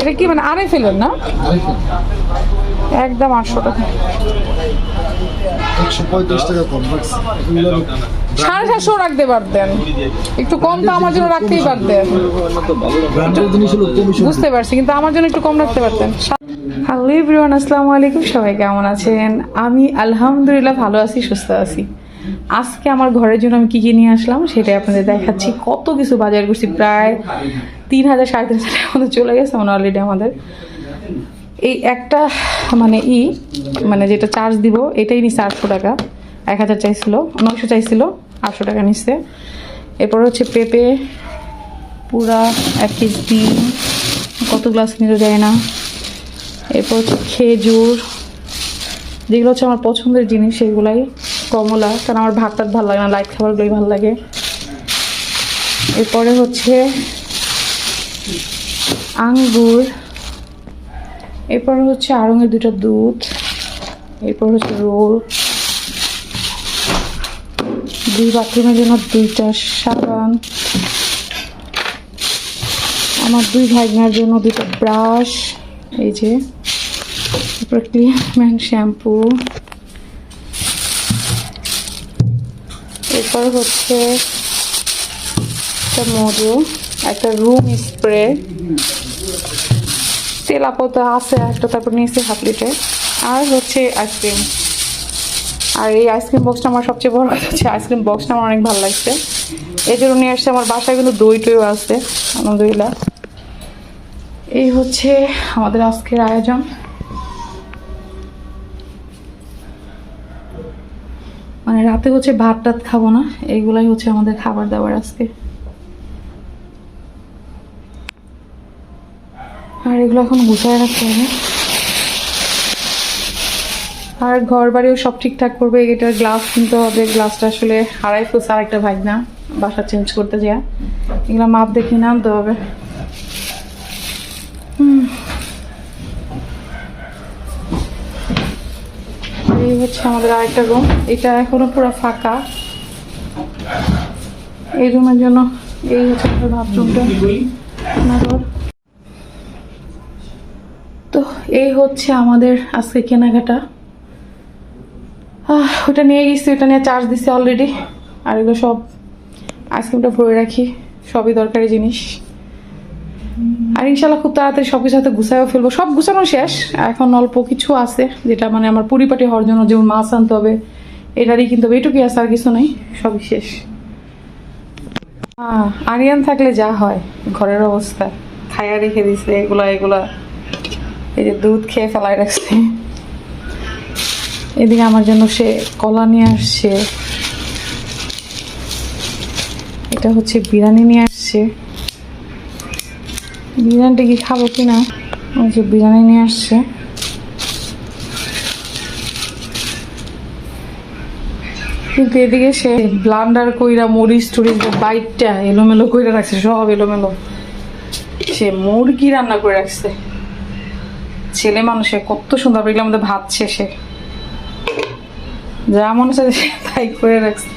এটা কি মানে আড়াই ফেলেন না? একদম আটশো টাকা। সাড়ে সাতশো রাখতে পারতেন। একটু কম তো আমার জন্য রাখতেই পারতেন। বুঝতে পারছি কিন্তু আমার জন্য একটু কম রাখতে পারতেন। হ্যালো এভরিওয়ান আসসালামু আলাইকুম। সবাই কেমন আছেন? আমি আলহামদুলিল্লাহ ভালো আছি সুস্থ আছি। আজকে আমার ঘরের জন্য আমি কি কি নিয়ে আসলাম সেটাই আপনাদের দেখাচ্ছি। কত কিছু বাজার করছি, প্রায় তিন হাজার, সাড়ে তিন হাজার মতো চলে গেছে মানে অলরেডি আমাদের। এই একটা মানে ই মানে যেটা চার্জ দিব, এটাই নিচ্ছে আটশো টাকা। এক হাজার চাইছিল, নয়শো চাইছিল, আটশো টাকা নিচ্ছে। এরপর হচ্ছে পেঁপে, পুরা, এক কেজি ডিম, কত গ্লাস নিতে যায় না। এরপর হচ্ছে খেজুর, যেগুলো হচ্ছে আমার পছন্দের জিনিস, সেগুলাই। কমলা, কারণ আমার ভাত টাত ভালো লাগে না লাইট খাবারগুলোই ভালো লাগে। এরপরে হচ্ছে আঙ্গুর, এরপর হচ্ছে আড়ঙের দুটো দুধ, এরপর হচ্ছে রোল। দুই বাথরুমের জন্য দুইটা সাবান। আমার দুই ভাগনার জন্য দুটো ব্রাশ, এই যে ক্লিয়ারম্যান শ্যাম্পু এরপর হচ্ছে একটা মধু, একটা রুম স্প্রে। তেল আপাতত আছে একটা তারপর নিয়েছি হাফ লিটার। আর হচ্ছে আইসক্রিম। আর এই আইসক্রিম বক্সটা আমার সবচেয়ে বড় কথা হচ্ছে, আইসক্রিম বক্সটা আমার অনেক ভালো লাগছে। এই জন্য নিয়ে আসছে, আমার বাসায় কিন্তু দই টইও আছে, আলহামদুলিল্লাহ। এই হচ্ছে আমাদের আজকের আয়োজন। মানে রাতে হচ্ছে ভাত টাত খাব না এইগুলাই হচ্ছে আমাদের খাবার দাবার আজকে। আর এগুলো এখন গুছায় রাখতে হবে। আর ঘর বাড়িও সব ঠিকঠাক করবে এটার গ্লাস কিনতে হবে, গ্লাসটা আসলে হারাই ফেলছে আর একটা ভাগ না, বাসা চেঞ্জ করতে যা এগুলো মাপ দেখে আনতে হবে। এই হচ্ছে আমাদের আরেকটা রুম এটা এখনও পুরো ফাঁকা। এই রুমের জন্য এই হচ্ছে তো এই হচ্ছে আমাদের আজকে কেনাকাটা। ওটা নিয়ে গেছি, ওটা নিয়ে চার্জ দিছি অলরেডি আর এগুলো সব আইসক্রিমটা ভরে রাখি। সবই দরকারি জিনিস। আর ইনশাল্লাহ খুব তাড়াতাড়ি সব কিছু হাতে গুছাইও ফেলব। সব গুছানো শেষ। এখন অল্প কিছু আছে যেটা মানে আমার পরিপাটি হওয়ার জন্য যেমন মাছ আনতে হবে এটারই কিনতে এটুকুই আছে আর কিছু নেই। সবই শেষ। আহ, আরিয়ান থাকলে যা হয় ঘরের অবস্থা। খাইয়া রেখে দিছে এগুলা এগুলা। এই যে দুধ খেয়ে ফেলায় রাখছে। এদিকে আমার জন্য সে কলা নিয়ে আসছে। এটা হচ্ছে বিরিয়ানি নিয়ে আসছে। বিরিয়ানিটা কি খাব কি না ওই যে বিরিয়ানি নিয়ে আসছে। কিন্তু এদিকে সে ব্লান্ডার কইরা মরিচ টরিচ বাইটটা এলোমেলো কইরা রাখছে, সব এলোমেলো। সে মুরগি রান্না করে রাখছে। ছেলে মানুষে কত সুন্দর আমাদের ভাত শেষে। যা মনে হচ্ছে তাই করে রাখছে।